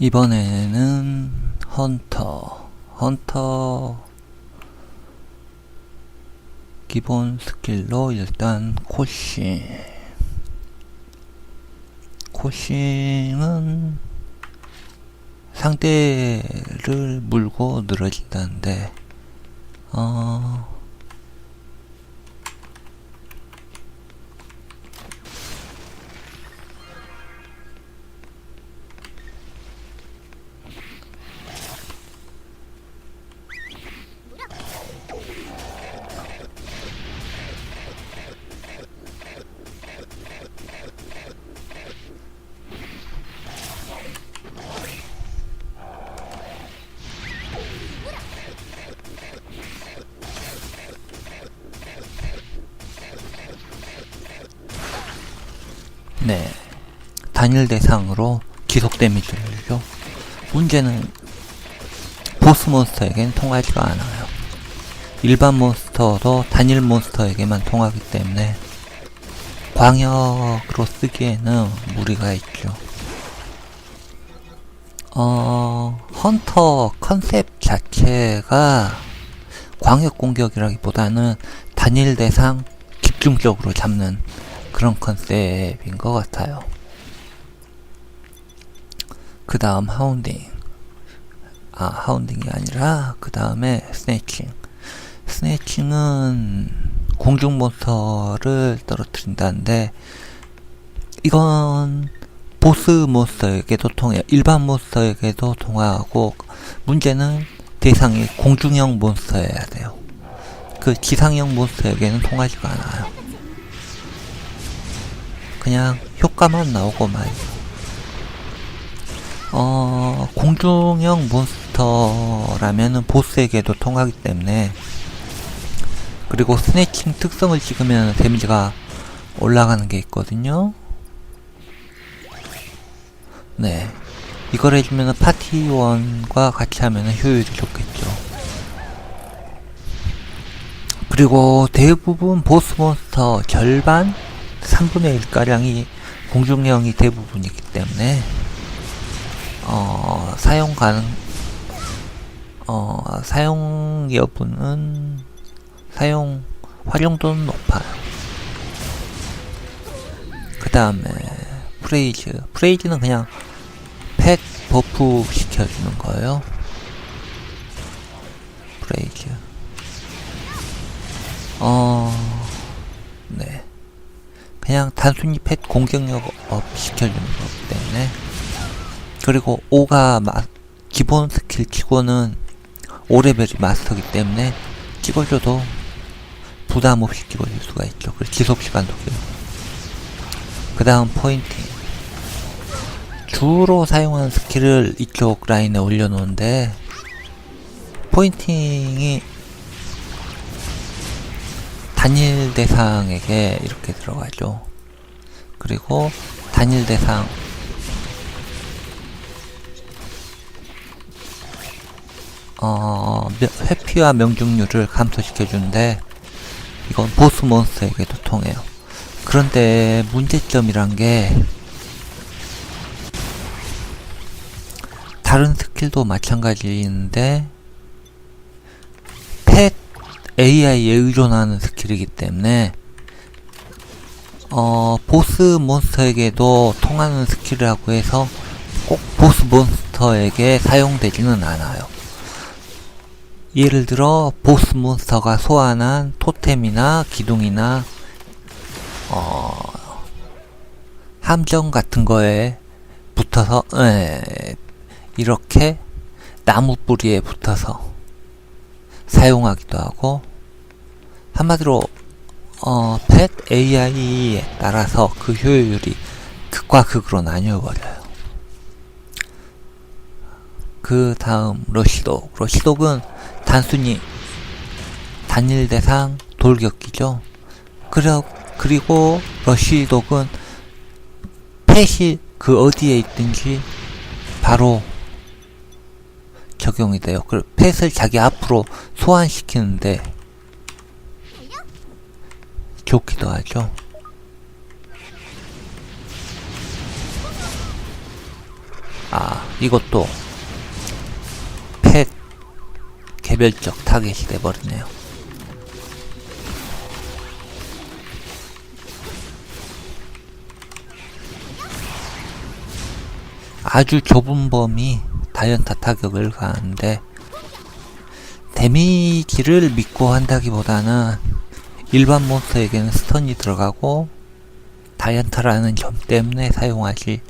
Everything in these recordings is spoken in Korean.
이번에는 헌터. 헌터. 기본 스킬로 일단 코싱. 코싱은 상대를 물고 늘어진다는데 어 단일 대상으로 지속 데미지를 주죠. 문제는 보스 몬스터에겐 통하지가 않아요. 일반 몬스터도 단일 몬스터에게만 통하기 때문에 광역으로 쓰기에는 무리가 있죠. 어, 헌터 컨셉 자체가 광역 공격이라기보다는 단일 대상 집중적으로 잡는 그런 컨셉인 것 같아요. 그 다음 하운딩. 아, 하운딩이 아니라, 그 다음에 스네칭. 스네칭은 공중 몬스터를 떨어뜨린다는데, 이건 보스 몬스터에게도 통해요. 일반 몬스터에게도 통하고, 문제는 대상이 공중형 몬스터여야 돼요. 그 지상형 몬스터에게는 통하지가 않아요. 그냥 효과만 나오고만 어 공중형 몬스터라면은 보스에게도 통하기 때문에 그리고 스네칭 특성을 찍으면 데미지가 올라가는 게 있거든요. 네. 이걸 해주면 파티원과 같이 하면 효율이 좋겠죠. 그리고 대부분 보스 몬스터 절반 3분의 1가량이 공중형이 대부분이기 때문에 어, 사용 가능 어, 사용 여부는 사용 활용도는 높아요. 그 다음에 프레이즈 프레이즈는 그냥 펫 버프 시켜주는 거예요. 프레이즈 어... 네 그냥 단순히 펫 공격력 업 시켜주는 때문에 그리고 5가 마, 기본 스킬 치고는 5레벨이 마스터기 때문에 찍어줘도 부담 없이 찍어줄 수가 있죠. 그리고 지속 시간도 길고. 그 다음 포인팅. 주로 사용하는 스킬을 이쪽 라인에 올려놓은데, 포인팅이 단일 대상에게 이렇게 들어가죠. 그리고 단일 대상 어, 회피와 명중률을 감소시켜주는데 이건 보스 몬스터에게도 통해요. 그런데 문제점이란 게 다른 스킬도 마찬가지인데 펫 AI에 의존하는 스킬이기 때문에 어, 보스 몬스터에게도 통하는 스킬이라고 해서 꼭 보스 몬스터에게 사용되지는 않아요. 예를 들어 보스 몬스터가 소환한 토템이나 기둥이나 어, 함정 같은 거에 붙어서 에, 이렇게 나무 뿌리에 붙어서 사용하기도 하고 한마디로 어, 펫 AI에 따라서 그 효율이 극과 극으로 나뉘어 버려요. 그 다음 러시독. 러시독은 단순히 단일 대상 돌격기죠. 그러, 그리고 러시독은 펫이 그 어디에 있든지 바로 적용이 돼요. 그 펫을 자기 앞으로 소환시키는데 좋기도 하죠. 아, 이것도 개별적 타겟이 돼버리네요. 아주 좁은 범위 다이언타 타격을 가하는데 데미지를 믿고 한다기보다는 일반 몬스터에게는 스턴이 들어가고 다이언타라는 점 때문에 사용하실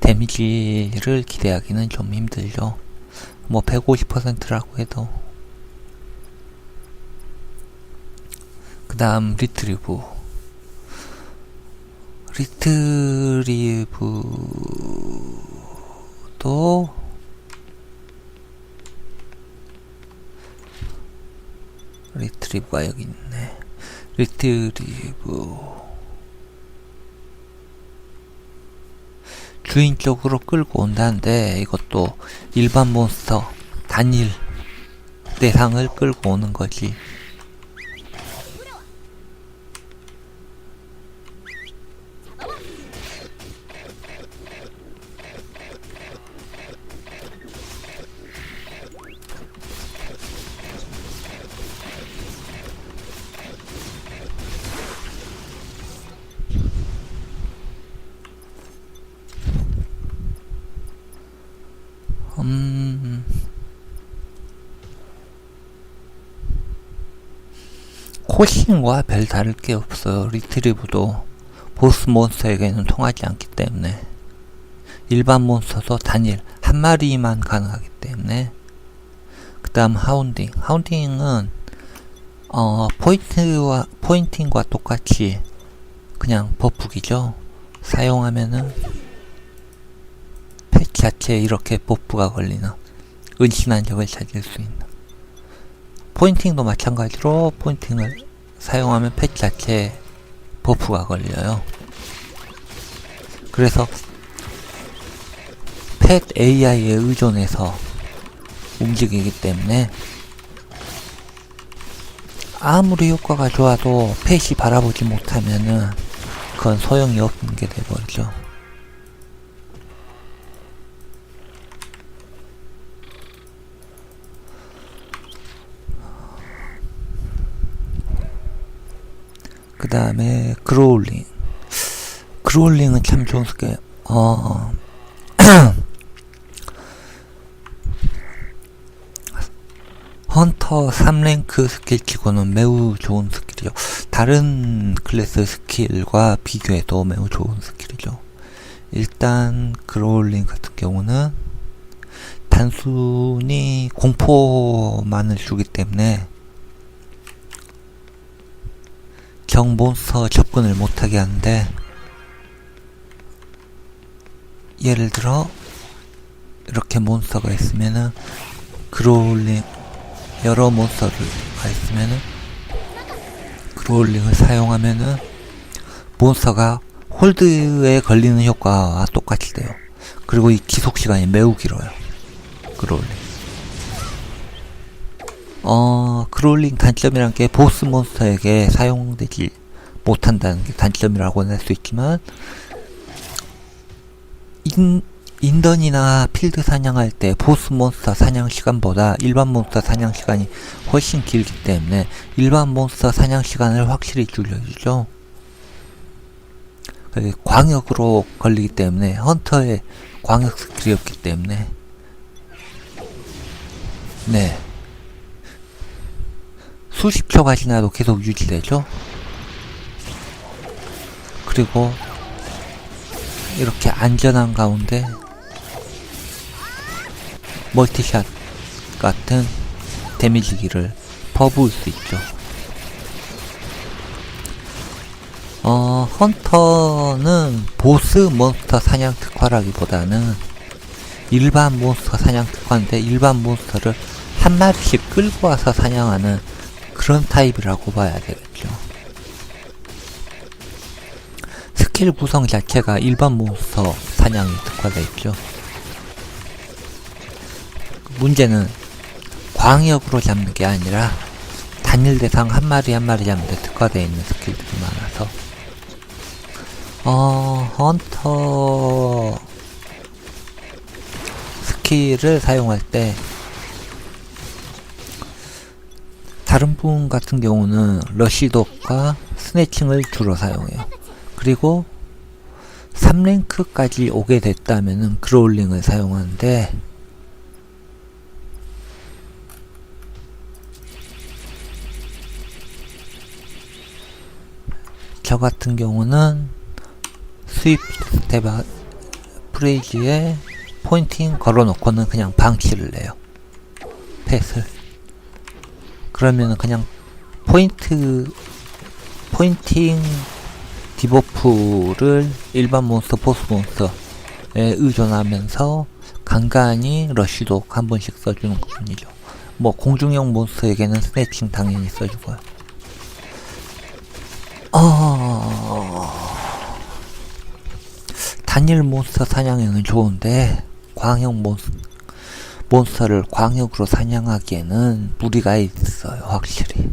데미지를 기대하기는 좀 힘들죠. 뭐 150%라고 해도 다음 리트리브. 리트리브도 리트리브가 여기 있네. 리트리브. 주인 쪽으로 끌고 온다는데 이것도 일반 몬스터 단일 대상을 끌고 오는 거지 코싱과 별 다를 게 없어요. 리트리브도 보스 몬스터에게는 통하지 않기 때문에 일반 몬스터도 단일 한 마리만 가능하기 때문에 그 다음 하운딩 하운딩은 어 포인트와 포인팅과 똑같이 그냥 버프기죠. 사용하면은 펫 자체에 이렇게 버프가 걸리는 은신한 적을 찾을 수 있는 포인팅도 마찬가지로 포인팅을 사용하면 펫 자체에 버프가 걸려요. 그래서 펫 AI에 의존해서 움직이기 때문에 아무리 효과가 좋아도 펫이 바라보지 못하면은 그건 소용이 없는 게 돼버리죠 다음에 그로울링. 그로울링은 참 좋은 스킬 어 헌터 3랭크 스킬 치고는 매우 좋은 스킬이죠. 다른 클래스 스킬과 비교해도 매우 좋은 스킬이죠. 일단 그로울링 같은 경우는 단순히 공포만을 주기 때문에 정 몬스터 접근을 못하게 하는데 예를 들어 이렇게 몬스터가 있으면은 그롤링 여러 몬스터가 있으면은 그롤링을 사용하면은 몬스터가 홀드에 걸리는 효과와 똑같이 돼요. 그리고 이 지속 시간이 매우 길어요. 그롤링 어, 크롤링 단점이란 게 보스 몬스터에게 사용되지 못한다는 게 단점이라고 할수 있지만, 인, 인던이나 필드 사냥할 때 보스 몬스터 사냥 시간보다 일반 몬스터 사냥 시간이 훨씬 길기 때문에 일반 몬스터 사냥 시간을 확실히 줄여주죠. 광역으로 걸리기 때문에 헌터의 광역 스킬이 없기 때문에 네. 수십 초가 지나도 계속 유지되죠. 그리고 이렇게 안전한 가운데 멀티샷 같은 데미지기를 퍼부을 수 있죠. 어, 헌터는 보스 몬스터 사냥 특화라기보다는 일반 몬스터 사냥 특화인데 일반 몬스터를 한 마리씩 끌고 와서 사냥하는 그런 타입이라고 봐야 되겠죠. 스킬 구성 자체가 일반 몬스터 사냥에 특화되어 있죠. 문제는 광역으로 잡는 게 아니라 단일 대상 한 마리 한 마리 잡는 데 특화되어 있는 스킬들이 많아서 어, 헌터 스킬을 사용할 때 다른 분 같은 경우는 러시독과 스네칭을 주로 사용해요. 그리고 3랭크까지 오게 됐다면은 그로울링을 사용하는데 저 같은 경우는 스위프 스테바 프레이즈에 포인팅 걸어놓고는 그냥 방치를 내요. 펫을. 그러면은 그냥 포인트, 포인팅 디버프를 일반 몬스터, 보스 몬스터에 의존하면서 간간히 러쉬독 한 번씩 써주는 것뿐이죠. 뭐 공중형 몬스터에게는 스네칭 당연히 써주고요. 어... 단일 몬스터 사냥에는 좋은데 광역 몬스, 몬스터를 광역으로 사냥하기에는 무리가 있어요 확실히